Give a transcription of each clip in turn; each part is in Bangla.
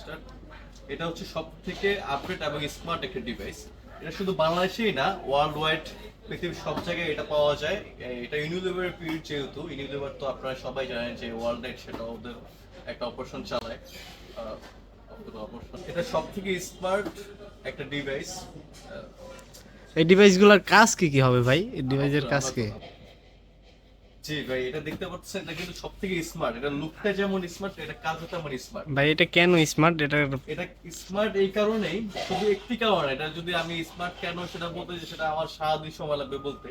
ডিভাইসটা এটা হচ্ছে সব থেকে আপডেট এবং স্মার্ট একটা ডিভাইস এটা শুধু বাংলাদেশেই না ওয়ার্ল্ড ওয়াইড পৃথিবীর সব জায়গায় এটা পাওয়া যায়। এটা ইউনিলিভারের পিরিয়ড যেহেতু ইউনিলিভার তো আপনারা সবাই জানেন যে ওয়ার্ল্ড ওয়াইড সেটা ওদের একটা অপারেশন চালায়। এটা সব থেকে স্মার্ট একটা ডিভাইস এই ডিভাইসগুলোর কাজ কি কি হবে ভাই? এই ডিভাইসের কাজ কি? জি ভাই এটা দেখতে পাচ্ছেন এটা কিন্তু স্মার্ট এটা লুকটা যেমন স্মার্ট এটা কাজও তেমন স্মার্ট ভাই এটা কেন স্মার্ট এটা এটা স্মার্ট এই কারণেই শুধু একটি কারণ এটা যদি আমি স্মার্ট কেন সেটা বলতে যে সেটা আমার সারাদিন সময় লাগবে বলতে।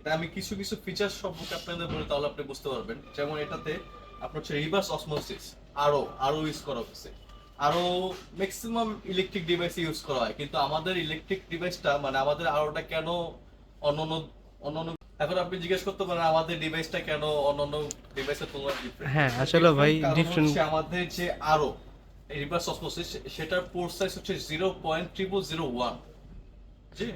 এটা আমি কিছু কিছু ফিচার সম্পর্কে আপনাদের বলি তাহলে আপনি বুঝতে পারবেন। যেমন এটাতে আপনার হচ্ছে রিভার্স অসমোসিস আরও আরও ইউজ করা হচ্ছে। আরও ম্যাক্সিমাম ইলেকট্রিক ডিভাইস ইউজ করা হয় কিন্তু আমাদের ইলেকট্রিক ডিভাইসটা মানে আমাদের আরোটা কেন অন্যান্য অন্যান্য এখন আপনি জিজ্ঞেস করতে পারেন আমাদের ডিভাইসটা কেন অন্যান্য ডিভাইসের তুলনায়? হ্যাঁ, আসলে ভাই হচ্ছে আমাদের যে আরও রিভার্স অসমোসিস সেটার পোর্ট সাইজ হচ্ছে zero point triple zero one G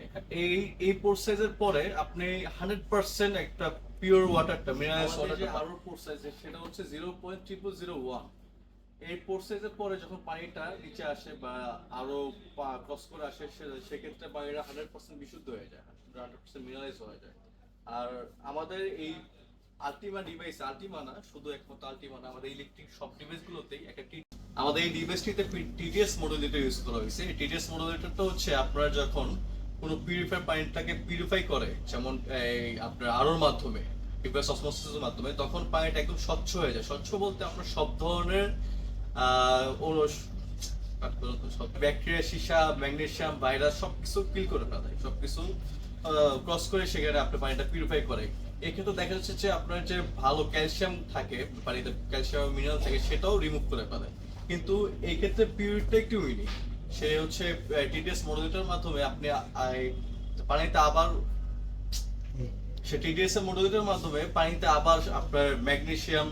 এই এই পোর্ট সাইজের পরে আপনি হান্ড্রেড পার্সেন্ট একটা পিওর ওয়াটারটা মিনারেলস ওয়াটার যে আরও পোর্ট সাইজ সেটা হচ্ছে zero point triple zero one এই পোর্ট সাইজের পরে যখন পানিটা নিচে আসে বা আরও ক্রস করে আসে সেক্ষেত্রে পানিটা হান্ড্রেড পার্সেন্ট বিশুদ্ধ হয়ে যায় হান্ড্রেড পার্সেন্ট মিনারেলস হয়ে যায়। আর আমাদের এই আলটিমা ডিভাইস, আলটিমা না, শুধু একমাত্র আলটিমা না, আমাদের ইলেকট্রিক সব ডিভাইসগুলোতেই একটা আমাদের এই ডিভাইসটিতে টিডিএস মডুলেটর ইউজ করা হয়েছে। এই টিডিএস মডুলেটরটা হচ্ছে আপনারা যখন কোনো পিউরিফাই পানিটাকে পিউরিফাই করে, যেমন এই আপনার আরোর মাধ্যমে রিভার্স অসমোসিসের মাধ্যমে, তখন পানিটা একদম স্বচ্ছ হয়ে যায়। স্বচ্ছ বলতে আপনার সব ধরনের ব্যাকটেরিয়া সীসা ম্যাগনেসিয়াম ভাইরাস সবকিছু কিল করে ফেলে সবকিছু ক্রস করে সেখানে আপনার পানিটা পিউরিফাই করে। এক্ষেত্রে দেখা যাচ্ছে যে আপনার যে ভালো ক্যালসিয়াম থাকে, পানিতে ক্যালসিয়াম মিনারেল থাকে, সেটাও রিমুভ করে ফেলে। কিন্তু এই ক্ষেত্রে পিউরিটা একটু ইউনিক সে হচ্ছে টিডিএস মডুলেটর মাধ্যমে আপনি পানিতে আবার সে টিডিএস মডুলেটর মাধ্যমে পানিতে আবার আপনার ম্যাগনেসিয়াম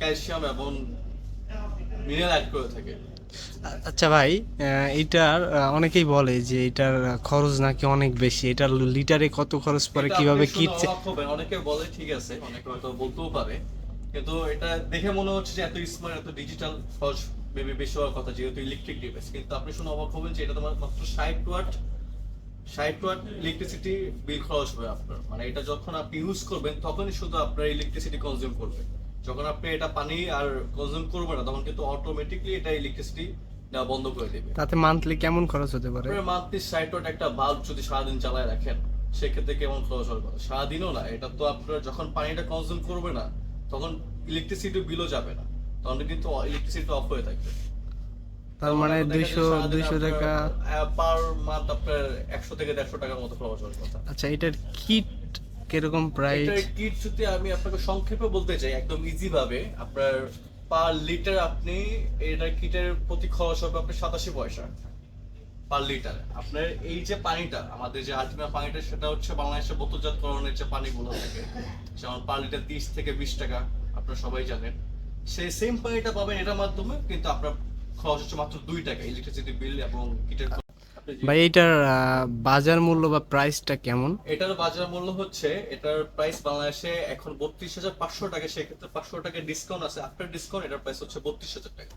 ক্যালসিয়াম এবং মিনারেল অ্যাড করে থাকে। আচ্ছা ভাই আহ, এইটার অনেকেই বলে যে এটার খরচ নাকি অনেক বেশি। এটার লিটারে কত খরচ পড়ে কীভাবে আপনি কি শুনে অবাক হবেন। অনেকে বলে ঠিক আছে অনেকে হয়তো বলতেও পারে। কিন্তু এটা দেখে মনে হচ্ছে যে এত স্মার্ট এত ডিজিটাল খরচ বেবি বেশি হওয়ার কথা যেহেতু ইলেকট্রিক ডিভাইস কিন্তু আপনি শুনে অবাক হবেন যে এটা তোমার মাত্র ষাট ওয়াট ষাট ওয়াট ইলেকট্রিসিটি বিল খরচ হবে আপনার। মানে এটা যখন আপনি ইউজ করবেন তখনই শুধু আপনার ইলেকট্রিসিটি কনজিউম করবে। যখন আপনি এটা পানি আর কনজিউম করবে না তখন কিন্তু অটোমেটিকলি এটা ইলেকট্রিসিটি বন্ধ করে দেবে। তাতে মান্থলি কেমন খরচ হতে পারে? মান্থলি ষাট একটা বাল্ব যদি সারাদিন চালায় রাখেন সেক্ষেত্রে কেমন খরচ হবে? সারাদিনও না এটা তো আপনার যখন পানিটা কনজিউম করবে না তখন ইলেকট্রিসিটি বিলও যাবে না। তখন কিন্তু ইলেকট্রিসিটি অফ হয়ে থাকবে। তার মানে দুইশো দুইশো টাকা পার মান্থ আপনার একশো থেকে দেড়শো টাকার মতো খরচ হওয়ার কথা। আচ্ছা এটার কিট কীরকম প্রাইস এটার কিট যদি আমি আপনাকে সংক্ষেপে বলতে চাই, একদম ইজি ভাবে। আপনার পার লিটার আপনি এটার কিটের প্রতি খরচ হবে আপনার সাতাশি পয়সা পার লিটার আপনার এই যে পানিটা, আমাদের যে আলটিমা পানিটা, সেটা হচ্ছে বাংলাদেশের বোতলজাতকরণের যে পানিগুলো থাকে, যেমন পার লিটার তিরিশ থেকে বিশ টাকা, আপনারা সবাই জানেন। সেই সেম পানিটা পাবেন এটার মাধ্যমে, কিন্তু আপনার খরচ হচ্ছে মাত্র দুই টাকা ইলেকট্রিসিটি বিল এবং কিটের ভাই এটার বাজার মূল্য বা প্রাইসটা কেমন? এটার বাজার মূল্য হচ্ছে এটার প্রাইস বাংলাদেশে এখন বত্রিশ হাজার পাঁচশো টাকা সেক্ষেত্রে পাঁচশো টাকা ডিসকাউন্ট আছে। আফটার ডিসকাউন্ট এটার প্রাইস হচ্ছে বত্রিশ হাজার টাকা।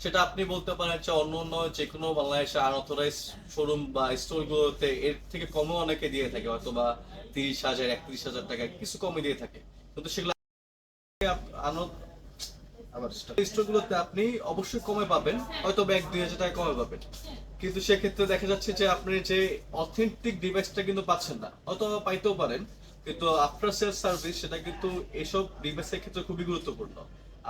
সেটা আপনি বলতে পারেন যে অন্য অন্য যে কোনো বাংলাদেশে আনঅথরাইজ শোরুম বা স্টোর গুলোতে এর থেকে কমও অনেকে দিয়ে থাকে হয়তো বা তিরিশ হাজার একত্রিশ হাজার টাকা কিছু কমে দিয়ে থাকে। কিন্তু সেগুলো আনো- আবার স্টোরগুলোতে আপনি অবশ্যই কমে পাবেন, হয়তো এক দুই হাজার টাকা কমে পাবেন। কিন্তু সেক্ষেত্রে দেখা যাচ্ছে যে আপনি যে অথেন্টিক ডিভাইসটা কিন্তু পাচ্ছেন না, হয়তো পাইতেও পারেন, কিন্তু আফটার সেল সার্ভিস সেটা কিন্তু এসব ডিভাইসের ক্ষেত্রে খুবই গুরুত্বপূর্ণ।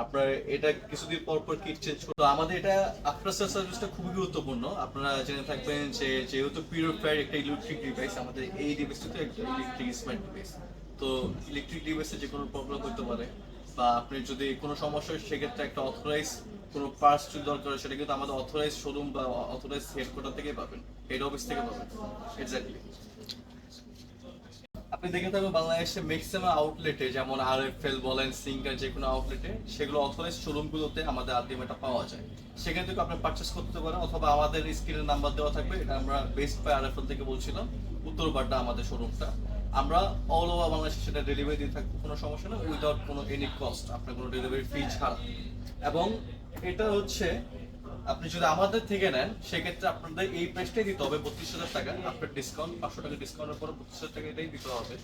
আপনার এটা কিছুদিন পর পর কিট চেঞ্জ করতে আমাদের এটা আফটার সেল সার্ভিসটা খুবই গুরুত্বপূর্ণ। আপনারা জেনে থাকবেন যে যেহেতু পিউরিফায়ার একটা ইলেকট্রিক ডিভাইস আমাদের এই ডিভাইসটা তো একটা ইলেকট্রিক স্মার্ট ডিভাইস তো ইলেকট্রিক ডিভাইসে যে কোনো প্রবলেম হতে পারে। বা আপনি যদি কোনো সমস্যা হয়, সেক্ষেত্রে একটা অথরাইজ কোনো পার্টস যদি দরকার সেটা কিন্তু আমাদের অথরাইজ শোরুম বা অথরাইজ হেডকোয়ার্টার থেকে পাবেন। হেড অফিস থেকে পাবেন। এক্স্যাক্টলি আপনি দেখে থাকবেন বাংলাদেশে ম্যাক্সিমাম আউটলেটে যেমন আর এফ এল বলেন সিঙ্গার যে কোনো আউটলেটে সেগুলো অথরাইজ শোরুমগুলোতে আমাদের আলটিমেটটা পাওয়া যায়। সেখান থেকে আপনি পারচেস করতে পারেন, অথবা আমাদের স্ক্রিনের নাম্বার দেওয়া থাকবে, এটা আমরা Best Buy R F L থেকে বলছিলাম উত্তর উত্তরবাড্ডা আমাদের শোরুমটা আমরা অল ওভার বাংলাদেশে সেটা ডেলিভারি দিয়ে থাকব কোনো সমস্যা নেই উইদাউট কোনো এনি কস্ট আপনার কোনো ডেলিভারি ফি ছাড়া। এবং এটা হচ্ছে আপনি যদি আমাদের থেকে নেন সেক্ষেত্রে আপনাদের এই প্রাইসটাই দিতে হবে বত্রিশ হাজার টাকা। আপনার ডিসকাউন্ট পাঁচশো টাকা ডিসকাউন্টের পরে বত্রিশ হাজার টাকা এটাই দিতে হবে।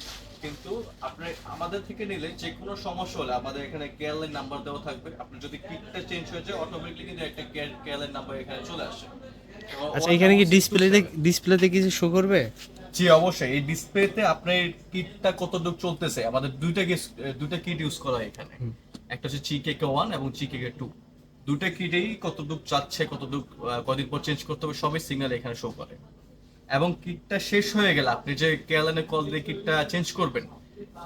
কিন্তু আপনি আমাদের থেকে নিলে যে কোনো সমস্যা হলে আমাদের এখানে কেএলএন নাম্বার দেওয়া থাকবে। আপনি যদি কিটটা চেঞ্জ হয়ে যায় অটোমেটিকলি কিন্তু একটা কেএলএন নাম্বার এখানে চলে আসে। আচ্ছা এখানে কি 11627 ডিসপ্লেতে ডিসপ্লেতে কিছু শো করবে? জি অবশ্যই। এই ডিসপ্লেতে আপনার কিটটা কতটুকু চলতেছে? আমাদের দুইটা দুইটা কিট ইউজ করা হয় এখানে। একটা হচ্ছে চিকেকে ওয়ান এবং চিকেকে টু দুইটা কিটেই কতটুকু যাচ্ছে কতটুকু কদিন পর চেঞ্জ করতে হবে সবই সিগন্যাল এখানে শো করে। এবং কিটটা শেষ হয়ে গেলে আপনি যে কেএলএন কল দিয়ে কিটটা চেঞ্জ করবেন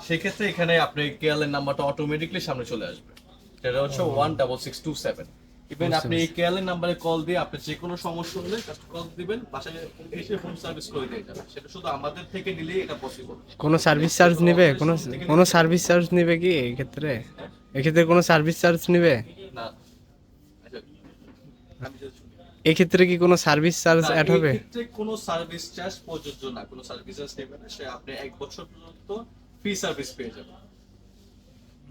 সেক্ষেত্রে এখানে আপনি কেএলএন নাম্বারটা অটোমেটিকলি সামনে চলে আসবে। সেটা হচ্ছে one double six two seven even আপনি এই নাম্বারে কল দিয়ে আপনি যে কোনো সমস্যা হলে কল দিবেন বাসায় এসে হোম সার্ভিস করে দিয়ে যাবে সেটা শুধু আমাদের থেকে নিলেই এটা পসিবল কোনো সার্ভিস চার্জ নেবে? কোনো কোনো সার্ভিস চার্জ নেবে কি এই ক্ষেত্রে এক্ষেত্রে কোনো সার্ভিস চার্জ নেবে? না। আচ্ছা, এক্ষেত্রে কি কোনো সার্ভিস চার্জ অ্যাড হবে? কোনো সার্ভিস চার্জ প্রযোজ্য না। কোনো সার্ভিস চার্জ নেবে না। সে আপনি এক বছর পর্যন্ত ফ্রি সার্ভিস পেয়ে যাবেন।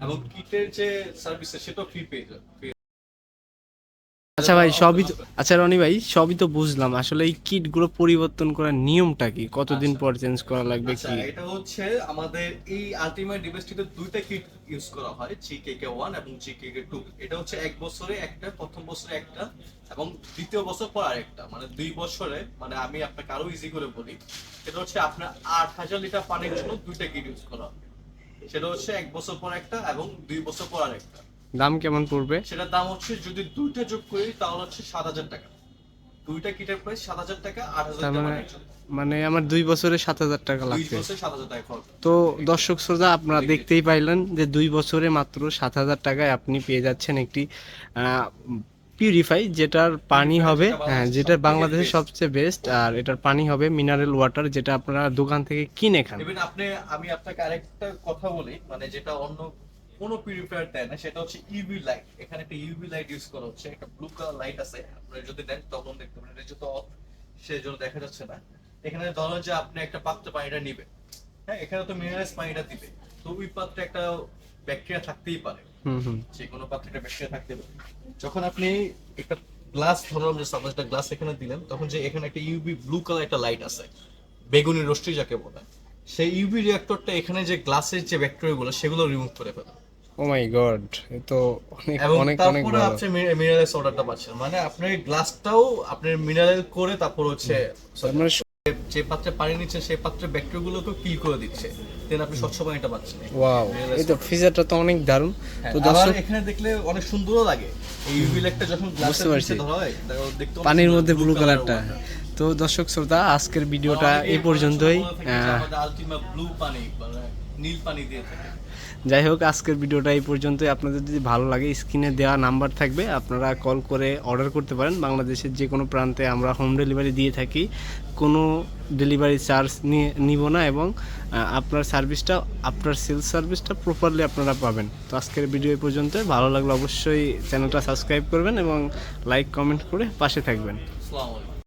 এবং কিটের যে সার্ভিস সেটাও ফ্রি পেয়ে যাবেন। আচ্ছা ভাই সবই তো আচ্ছা রনি ভাই সবই তো বুঝলাম। আসলে এই কিটগুলো পরিবর্তন করার নিয়মটা কি? কতদিন পর চেঞ্জ করা লাগবে আচ্ছা কি? এটা হচ্ছে আমাদের এই আলটিমেট ডিভাইসটিতে দুইটা কিট ইউজ করা হয় জিকেকে ওয়ান এবং জিকেকে টু এটা হচ্ছে এক বছরে একটা প্রথম বছরে একটা এবং দ্বিতীয় বছর পর আরেকটা। মানে দুই বছরে মানে আমি আপনাকে আরও ইজি করে বলি সেটা হচ্ছে আপনার আট হাজার লিটার পানির জন্য দুইটা কিট ইউজ করা হয়। সেটা হচ্ছে এক বছর পর একটা এবং দুই বছর পর আরেকটা। দাম কেমন পড়বে? সেটার দাম হচ্ছে যদি দুইটা যোগ করি তাহলে হচ্ছে সাত হাজার টাকা। দুইটা কিটের প্রাইস সাত হাজার টাকা আট হাজার টাকা মানে। মানে আমার দুই বছরে সাত হাজার টাকা দুই লাগবে। বছরে সাত হাজার টাকা খরচ। তো দর্শক শ্রোতা আপনারা দেখতেই পাইলেন যে দুই বছরে মাত্র সাত হাজার টাকায় আপনি পেয়ে যাচ্ছেন একটি পিউরিফাই যেটার পানি হবে হ্যাঁ যেটা বাংলাদেশের সবচেয়ে বেস্ট আর এটার পানি হবে মিনারেল ওয়াটার যেটা আপনারা দোকান থেকে কিনে খান। আপনি আমি আপনাকে আরেকটা কথা বলি মানে যেটা অন্য কোনো পিউরিফায়ার দেয় না সেটা হচ্ছে ইউভি লাইট এখানে একটা ইউভি লাইট ইউজ করা হচ্ছে একটা ব্লু কালার লাইট আছে। আপনারা যদি দেন তখন দেখতে পারেন এটা যেহেতু off, সেই জন্য দেখা যাচ্ছে না। এখানে ধরুন যে আপনি একটা পাত্র পানিটা নিবেন। হ্যাঁ এখানে তো মিনারেলস পানিটা দিবে। তো ওই পাত্রে একটা ব্যাকটেরিয়া থাকতেই পারে। হুম হুম। যে কোনো পাত্রে একটা ব্যাকটেরিয়া থাকতে পারে। যখন আপনি একটা গ্লাস ধরুন যে একটা গ্লাস এখানে দিলেন তখন যে এখানে একটা ইউভি ব্লু কালার একটা লাইট আছে। বেগুনি রশ্মি যাকে বলে। সেই ইউভি রিঅ্যাক্টরটা এখানে যে গ্লাসের যে ব্যাকটেরিয়া গুলো সেগুলো রিমুভ করে ফেলে। ও মাই গড এ তো অনেক অনেক অনেক ভালো। আপনি মিনারেলস অর্ডারটা পাচ্ছেন। মানে আপনার গ্লাসটাও আপনার মিনারেল করে তারপর হচ্ছে মানে যে পাত্রে পানি নিচ্ছেন সেই পাত্রে ব্যাকটেরিয়া গুলোকে কিল করে দিচ্ছে। দেন আপনি স্বচ্ছ পানিটা পাচ্ছেন। ওয়াও এই তো ফিজারটা তো অনেক দারুণ। হ্যাঁ, তো দর্শক এখানে দেখলে অনেক সুন্দরও লাগে। এই ইউভি লাইটটা যখন। নিচে ধরা হয় দেখতে পানির মধ্যে ব্লু কালারটা তো দর্শক শ্রোতা আজকের ভিডিওটা এই পর্যন্তই। আলটিমেট ব্লু পানি মানে নীল পানি দিয়ে থাকে। যাই হোক, আজকের ভিডিওটা এই পর্যন্তই। আপনাদের যদি ভালো লাগে, স্ক্রিনে দেওয়া নাম্বার থাকবে। আপনারা কল করে অর্ডার করতে পারেন। বাংলাদেশের যে কোনো প্রান্তে আমরা হোম ডেলিভারি দিয়ে থাকি। কোনো ডেলিভারি চার্জ নিয়ে নিব না এবং আপনার সার্ভিসটা আপনার সেলস সার্ভিসটা প্রপারলি আপনারা পাবেন। তো আজকের ভিডিও এই পর্যন্ত ভালো লাগলে অবশ্যই চ্যানেলটা সাবস্ক্রাইব করবেন এবং লাইক কমেন্ট করে পাশে থাকবেন।